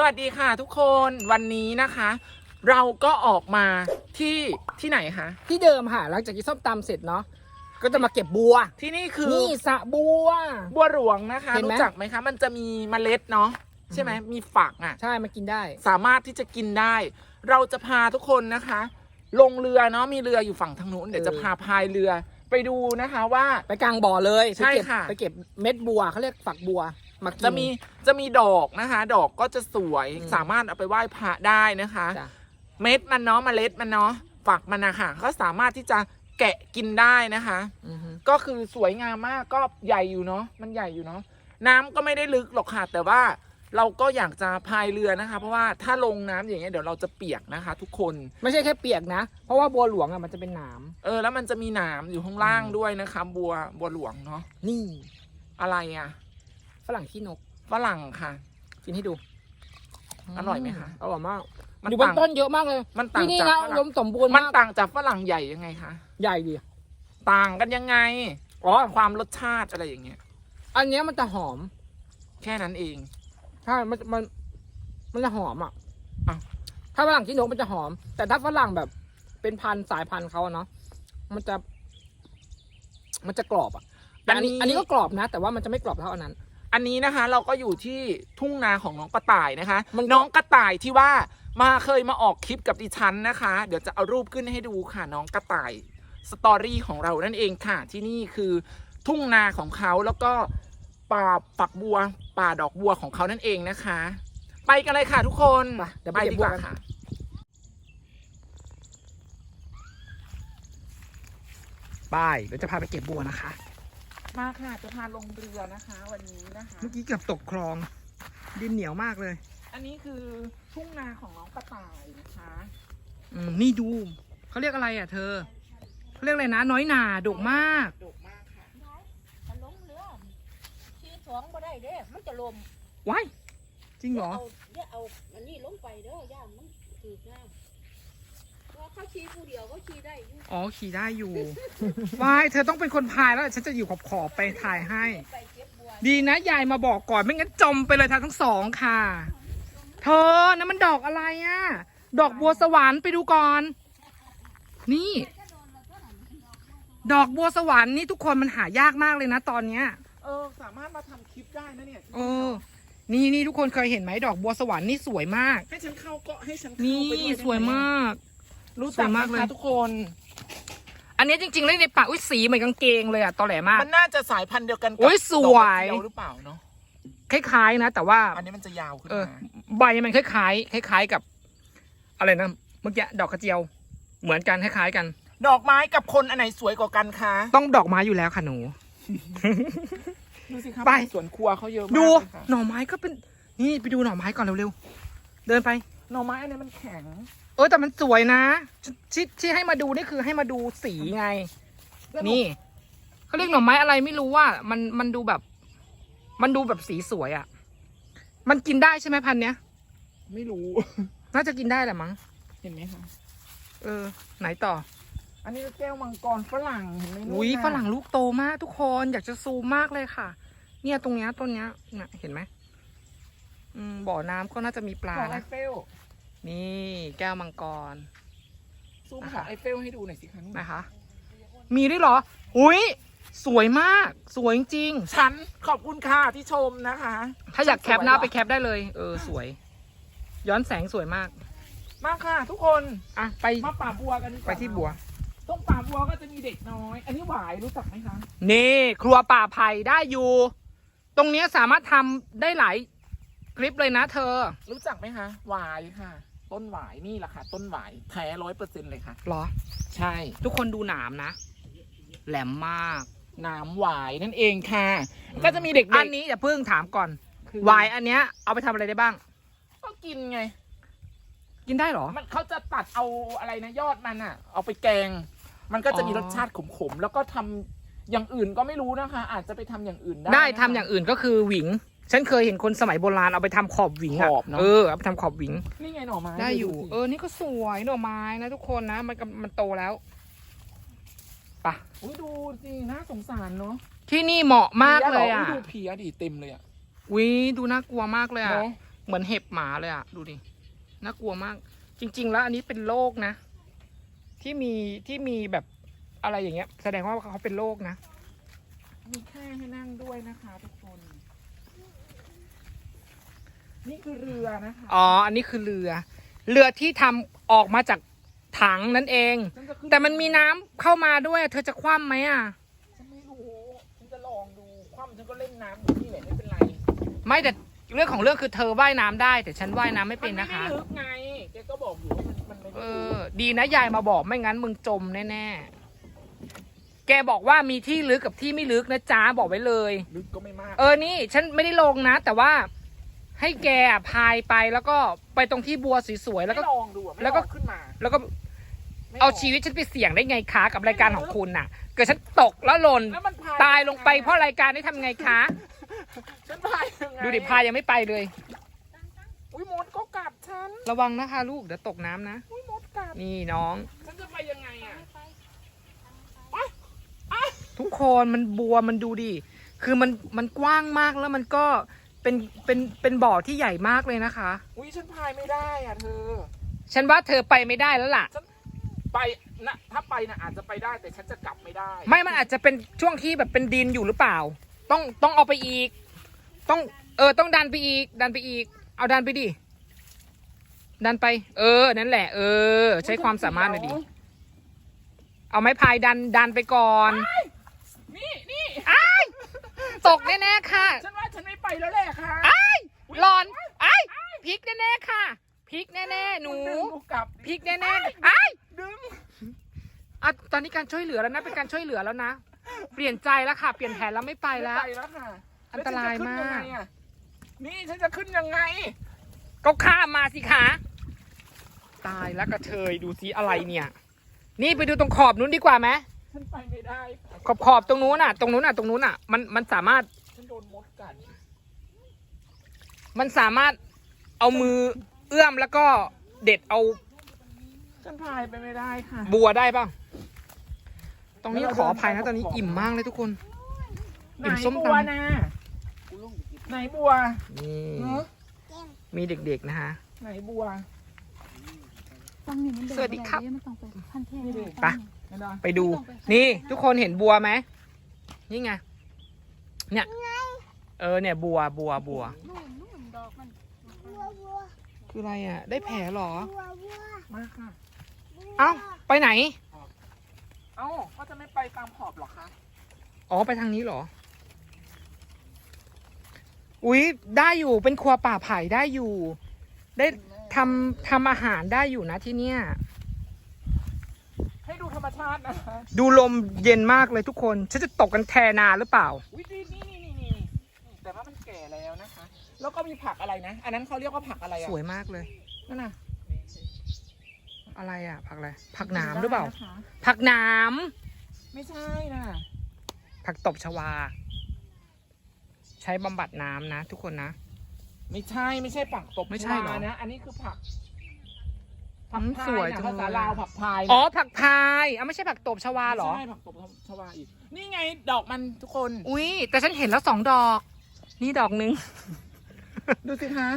สวัสดีค่ะทุกคนวันนี้นะคะ เราก็ออกมาที่ที่ไหนคะ ที่เดิมค่ะ หลังจากกินส้มตำเสร็จเนาะก็จะมาเก็บบัว ที่นี่คือนี่สระบัว บัวหลวงนะคะเห็นไหม รู้จักไหมคะ มันจะมีเมล็ดเนาะใช่ไหมมีฝักอะ ใช่มากินได้ สามารถที่จะกินได้ เราจะพาทุกคนนะคะ ลงเรือเนาะมีเรืออยู่ฝั่งทางนู้นเดี๋ยวจะพาพายเรือไปดูนะคะว่า ไปกลางบ่อเลยใช่ไปเก็บค่ะ ไปเก็บเม็ดบัวเขาเรียกฝักบัว มากิน จะมีจะมีดอกนะคะ ดอกก็จะสวยอืม สามารถเอาไปไหว้พระได้นะคะ จ้ะ เม็ดมันเนาะเมล็ดมันเนาะฝักมันนะคะก็สามารถที่จะแกะกินได้นะคะ อือฮึ ก็คือสวยงามมากก็ใหญ่อยู่เนาะมันใหญ่อยู่เนาะน้ำก็ไม่ได้ลึกหรอกค่ะ แต่ว่าเราก็อยากจะพายเรือนะคะ เพราะว่าถ้าลงน้ำอย่างเงี้ยเดี๋ยวเราจะเปียกนะคะ ทุกคน ไม่ใช่แค่เปียกนะ เพราะว่าบัวหลวงอะมันจะเป็นหนาม เออแล้วมันจะมีหนามอยู่ข้างล่างอืม ด้วยนะคะ บัวบัวหลวงเนาะนี่อะไรอะ ฝรั่งขี้นกฝรั่งค่ะ กินให้ดู อร่อยไหมคะอร่อยมาก มันอยู่บนต่างต้นเยอะมากเลยมันต่างที่นี่จากนะฝอุดรั่งมสมบูรณ์มันมากต่างจากฝรั่งใหญ่ยังไงคะใหญ่ดี ต่างกันยังไงอ๋อความรสชาติอะไรอย่างเงี้ย อันเนี้ยมันจะหอมแค่นั้นเอง ใช่มันมัน มันจะหอมอะอ้าวถ้าฝรั่งขี้นกมันจะหอม แต่ถ้าฝรั่งแบบเป็นพันธุ์สายพันธุ์เขาอะเนาะมันจะ มันจะกรอบอะแต่อันนี้อันนี้ก็กรอบนะ แต่ว่ามันจะไม่กรอบเท่าอันนั้น อันนี้นะคะเราก็อยู่ที่ทุ่งนาของน้องกระต่ายนะคะมันน้องกระต่ายที่ว่ามาเคยมาออกคลิปกับดิฉันนะคะ เดี๋ยวจะเอารูปขึ้นให้ดูค่ะน้องกระต่ายสตอรี่ของเรานั่นเองค่ะ ที่นี่คือทุ่งนาของเขาแล้วก็ป่าฝักบัว ป่าดอกบัวของเขานั่นเองนะคะ ไปกันเลยค่ะทุกคนไปเดี๋ยวไปเก็บดีบักวว่ากันค่ะไปเดี๋ยวจะพาไปเก็บบัวนะคะ มาค่ะ จะพาลงเรือนะคะ วันนี้นะคะ เมื่อกี้เกือบตกคลอง ดินเหนียวมากเลย อันนี้คือทุ่งนาของน้องกระต่ายนะคะอืมนี่ดูเขาเรียกอะไรอะ เธอเขาเรียกอะไรนะ น้อยหนาดกมาก ดกมากค่ะถ้าลงเรือชี้สองบ่ได้เด้ มันจะลมว้ายจริงเหรอเอาเดี๋ยวเอาอันนี้ลงไปเด้อย่ามมันถือน้ำว่า เขาชี้ผู้เดียวเขาชี้ได้อยู่อ๋อขี่ได้อยู่ว้ายเธอต้องเป็นคนพายแล้วฉันจะอยู่ขอบขอบๆไปถ่ายให้ ไปเก็บบัวดีนะยายมาบอกก่อนไม่งั้นจมไปเลยทั้งสองค่ะ เธอนั่นมันดอกอะไรอะดอกบัวสวรรค์ไปดูก่อน นี่ ดอกบัวสวรรค์นี่ทุกคนมันหายากมากเลยนะตอนเนี้ย เออสามารถมาทำคลิปได้นะเนี่ยเออนี่นี่ทุกคนเคยเห็นไหมดอกบัวสวรรค์นี่สวยมาก ให้ฉันเข้าก็ให้ฉันเข้านี่ไปด้วยได้ไหสวยมาก รู้สจัวกยไหมมากเลยคะทุกคน อันนี้จริงๆเลยในป่าอุ้ยสีเหมือนกางเกงเลยอะตอแหลมาก มันน่าจะสายพันธุ์เดียวกันกัโอ้ยสวย ดอกกระเจียวหรือเปล่าเนาะ คล้ายๆ นะ แต่ว่า อันนี้มันจะยาวขึ้นเออ มาใบมันคล้ายๆคล้าย ๆกับ อะไรนะเมื่อกี้ดอกกระเจียว เหมือนกันคล้ายๆกัน ดอกไม้กับคนอันไหนสวยกว่ากันคะ ต้องดอกไม้อยู่แล้วค่ะหนู ดูสิคะไป สวนครัวเขาเยอะมากดูเลยค่ะหน่อไม้ก็เป็น นี่ไปดูหน่อไม้ก่อนเร็วๆ เดินไป หน่อไม้อันนี้มันแข็ง เออแต่มันสวยนะที่ที่ให้มาดูนี่คือให้มาดูสีไงนี่เขาเรียกหน่อไม้อะไรไม่รู้ว่า มันมันดูแบบ มันดูแบบสีสวยอะ่ะ มันกินได้ใช่ไหมพันธุ์เนี้ยไม่รู้ น่าจะกินได้แหละมั้งเห็นไหมคะ เออ ไหนต่อ อันนี้แก้วมังกรฝรั่งเห็นไหมนู่นอุ้ยน่ะฝรั่งลูกโตมากทุกคนอยากจะซูมมากเลยค่ะ เนี่ยตรงเนี้ยต้นเนี้ยเนี่ยเห็นไหม อืมบ่อน้ำก็น่าจะมีปลาของไอนะ เฟลนี่แก้วมังกร ซูมนะขคะองไอเฟลให้ดูหน่อยสิคะนู่นนะคะ มีด้วยเหรอ อุ้ยสวยมาก สวยจริงฉันขอบคุณค่ะที่ชมนะคะ ๆถ้าอยากแคปหน้าสวยว่ะไปแคปได้เลย เออ สวย ย้อนแสงสวยมาก มาค่ะ ทุกคนอะ ไป มาป่าบัวกันดีกว่าไปที่บัว ตรงป่าบัวก็จะมีเด็กน้อย อันนี้หวายรู้จักไหมคะ นี่ ครัวป่าไผ่ได้อยู่ ตรงเนี้ยสามารถทำได้หลาย คลิปเลยนะเธอรู้จักไหมคะหวายค่ะ ต้นหวายนี่แหละค่ะ ต้นหวายแท้ร้อยเปอร์เซ็นต์เลยค่ะ หรอ ใช่ ทุกคนดูหนามนะ แหลมมาก น้ำหวายนั่นเองค่ะ ก็จะมีเด็กๆอันนี้อย่าเพิ่งถามก่อนคือวายอันเนี้ยเอาไปทำอะไรได้บ้าง ก็กินไง กินได้เหรอ มันเขาจะตัดเอาอะไรนะยอดมันอะ เอาไปแกง มันก็จะมีอ๋อรสชาติขมๆแล้วก็ทำอย่างอื่นก็ไม่รู้นะคะ อาจจะไปทำอย่างอื่นได้ได้นะคะทำอย่างอื่นก็คือหวิง ฉันเคยเห็นคนสมัยโบราณเอาไปทำขอบหวิงอะขอบเนอะ เออเอาไปทำขอบหวิง นี่ไงหน่อไม้ได้อยู่สิเออ นี่ก็สวยหน่อไม้นะทุกคนนะ มันกำมันโตแล้วไปะอุ้ยดูสิน่าสงสารเนาะที่นี่เหมาะมากเลยพอะหรดูเพียดิเต็มเลยอะวิดูน่ากลัวมากเลยอะ เนาะเหมือนเห็บหมาเลยอะดูดิ น่ากลัวมาก จริง ๆ แล้วอันนี้เป็นโรคนะ ที่มีที่มีแบบอะไรอย่างเงี้ย แสดงว่าเขาเป็นโรคนะ มีแค่ให้นั่งด้วยนะคะทุกค นนี่คือเรือนะคะอ๋อ อันนี้คือเรือ เรือที่ทำออกมาจากถังนั่นเอง ฉันจะขึ้แต่มันมีน้ำเข้ามาด้วยเธอจะคว่ำไหมอะ ฉันไม่รู้ฉันจะลองดูความฉันก็เล่นน้ำอยู่นี่แหละไม่เป็นไรไม่แต่เรื่องของเรื่องคือเธอว่ายน้ำได้ แต่ฉันว่ายน้ำไม่เป็นนะคะ มัไม่ได้ลึกไงแกก็บอกอยู่ว่ามันมันไม่ได้เอลึกอ ดีนะยายมาบอกไม่งั้นมึงจมแน่ๆ แกบอกว่ามีที่ลึกกับที่ไม่ลึกนะจ๊ะบอกไว้เลย ลึกก็ไม่มากเออนี่ ฉันไม่ได้ลงนะ แต่ว่า ให้แกอะพายไปแล้วก็ไปตรงที่บัวสวยๆแล้วก็ ไม่ลองดูอะไม่แล้วก็ ลองขึ้นมาแล้วก็ไม่เอาลงชีวิตฉันไปเสี่ยงได้ไงคะกับรายการของคุณน่ะ เกิดฉันตกแล้วหล่นแล้วมันพตายลงไปเพราะรายการได้ทำไงคะ ฉันพายยังไงดูดิพายยังไม่ไปเลย อุ้ยมดก็กัดฉันระวังนะคะ ลูกเดี๋ยวตกน้ำนะ อุ้ยมดกัดนี่น้อง ฉันจะไปยังไงอะทุกคนมันบัวมันดูดิ คือมันมันกว้างมากแล้วมันก็ เป็นเป็นเป็นบ่อที่ใหญ่มากเลยนะคะ อุ้ยฉันพายไม่ได้อะเธอ ฉันว่าเธอไปไม่ได้แล้วล่ะไปนะถ้าไปนะอาจจะไปได้แต่ฉันจะกลับไม่ได้ไม่มันอาจจะเป็นช่วงที่แบบเป็นดินอยู่หรือเปล่า ต้องต้องเอาไปอีก ต้องเออต้องดันไปอีก ดันไปอีก เอาดันไปดิดันไป เออ นั่นแหละ เออ ใช้ความสามารถหน่อยดิเอาไม้พายดันดันไปก่อนนี่นี่อ้าย ตกแน่ๆค่ะฉันว่าฉันไม่ไปแล้วแหละค่ะอ้ายหลอนอ้ายพลิกแน่ๆค่ะพลิกแน่ๆหนูดึงกูกลับพลิกแน่ๆอ้ายดึงอะตอนนี้การช่วยเหลือแล้วนะเป็นการช่วยเหลือแล้วนะ เปลี่ยนใจแล้วค่ะ เปลี่ยนแผนแล้วไม่ไปแล้วไปแล้วค่ะอันตรายมากแล้วฉันจะขึ้นยังไงอะนี่ฉันจะขึ้นยังไง ก็ข้ามมาสิคะตายแล้วกระเทยดูสิอะไรเนี่ย นี่ไปดูตรงขอบนู้นดีกว่าไหม ฉันไปไม่ได้ค่ะขอบขอบตรงนู้นน่ะ ตรงนู้นน่ะ ตรงนู้นน่ะ มันมันสามารถ ฉันโดนมดกัดมันสามารถเอามือเอื้อมแล้วก็เด็ดเอาฉันพายไปไม่ได้ค่ะ บัวได้ป่ะตรงนี้ขออภัยนะตอนนี้อิ่มมากเลยทุกคน ไหนอิ่มส้มบัวตำนะไหนบัวนี่เนอะมีเด็กๆนะฮะ ไหนบัว ฟังนี่มันเดินสวัสดีครับ ไปมันต้องไปพันเทศนี่ดิไป ไม่ได้ไปดู นี่ทุกคนเห็นบัวไหมนี่ไงเนี่ยเออเนี่ยบัวบัวบัว นู่นนู่นดอกมันคืออะไรอะ ได้แผลเหรอ มาค่ะ เอ้าไปไหน เอ้าก็จะไม่ไปตามขอบเหรอคะ อ๋อไปทางนี้เหรอ อุ๊ยได้อยู่เป็นครัวป่าไผ่ได้อยู่ ได้ทำทำอาหารได้อยู่นะที่เนี่ย ให้ดูธรรมชาตินะคะดูลมเย็นมากเลยทุกคน ฉันจะตกกันแทนาหรือเปล่า อุ้ยนี่นี่นี่นี่นี่แต่ว่ามันแก่แล้วนะคะ แล้วก็มีผักอะไรนะ อันนั้นเขาเรียกว่าผักอะไรอะสวยมากเลยนั่นน่ะอะไรอะ ผักอะไรผักหนามหรือเปล่า ได้นะคะผักหนามไม่ใช่นะผักตบชวา ใช้บำบัดน้ำนะ ทุกคนนะ ไม่ใช่ไม่ใช่ผักตบไม่ใช่เหรอ ชวานะ อันนี้คือผัก ผักอืมพาสวยนะจังภาษาเลยลาวผักพายนะอ๋อผักพายอะไม่ใช่ผักตบชวาเหรอไม่ใช่ผักตบชวาอีก นี่ไงดอกมันทุกคน อุ้ยแต่ฉันเห็นแล้วสองดอก นี่ดอกหนึ่ง ดูสิคะ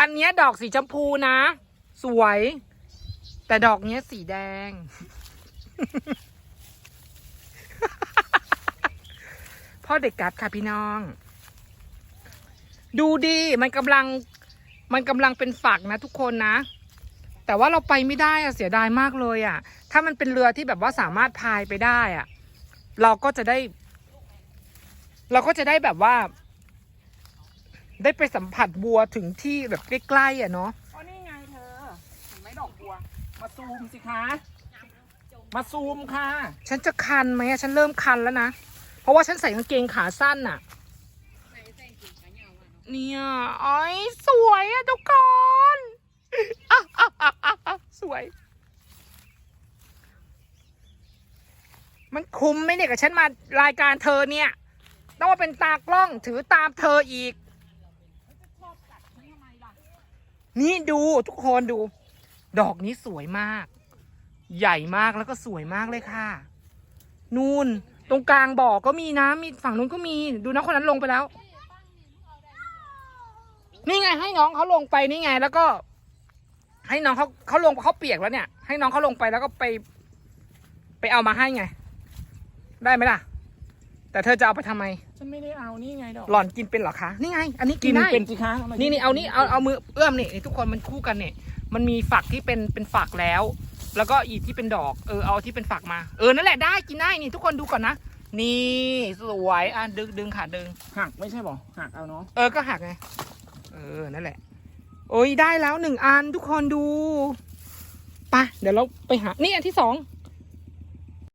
อันเนี้ยดอกสีชมพูนะ สวย แต่ดอกเนี้ยสีแดง พ่อเด็กกัดค่ะพี่น้อง ดูดีมันกำลังมันกำลังเป็นฝักนะทุกคนนะ แต่ว่าเราไปไม่ได้อะเสียดายมากเลยอะถ้ามันเป็นเรือที่แบบว่าสามารถพายไปได้อะเราก็จะได้ เราก็จะได้แบบว่า ได้ไปสัมผัสบัวถึงที่แบบใกล้ๆอะเนาะอ๋อนี่ไงเธอเห็นไหมดอกบัว มาซูมสิคะ มาซูมค่ะ ฉันจะคันไหมอะฉันเริ่มคันแล้วนะ เพราะว่าฉันใส่กางเกงขาสั้นน่ะเนี่ยอ้อยสวยอะทุกคนอะอะอะอะอะส วย มันคุ้มไหมเนี่ยกับฉันมารายการเธอเนี่ย ต้องมาเป็นตากล้องถือตามเธออีก นี่ดูทุกคนดู ดอกนี้สวยมาก ใหญ่มากแล้วก็สวยมากเลยค่ะ นู่นตรงกลางบ่อก็มีนะมีฝั่งนู้นก็มีดูนะคนนั้นลงไปแล้ว นี่ไงให้น้องเขาลงไปนี่ไงแล้วก็ ให้น้องเขาเขาลงเขาเปียกแล้วเนี่ย ให้น้องเขาลงไปแล้วก็ไป ไปเอามาให้ไง ได้ไหมล่ะ แต่เธอจะเอาไปทำไม ฉันไม่ได้เอานี่ไงดอกหล่อนกินเป็นเหรอคะนี่ไง อันนี้กิกินนได้ เป็นสิคะทำไมนี่นี่เอานี่เอาเอามือเอื้อมนี่นี่ทุกคนมันคู่กันเนี่ยมันมีฝักที่เป็นเป็นฝักแล้ว แล้วก็อีกที่เป็นดอกเออเอาที่เป็นฝักมาเออนั่นแหละได้กินได้นี่ทุกคนดูก่อนนะนี่สวยอะดึงดึงค่ะดึงหักไม่ใช่บอหักเอาเนาะเออก็หักไงเออนั่นแหละ โอ้ยได้แล้วหนึ่งอันทุกคนดูปะเดี๋ยวเราไปหา นี่อันที่สอง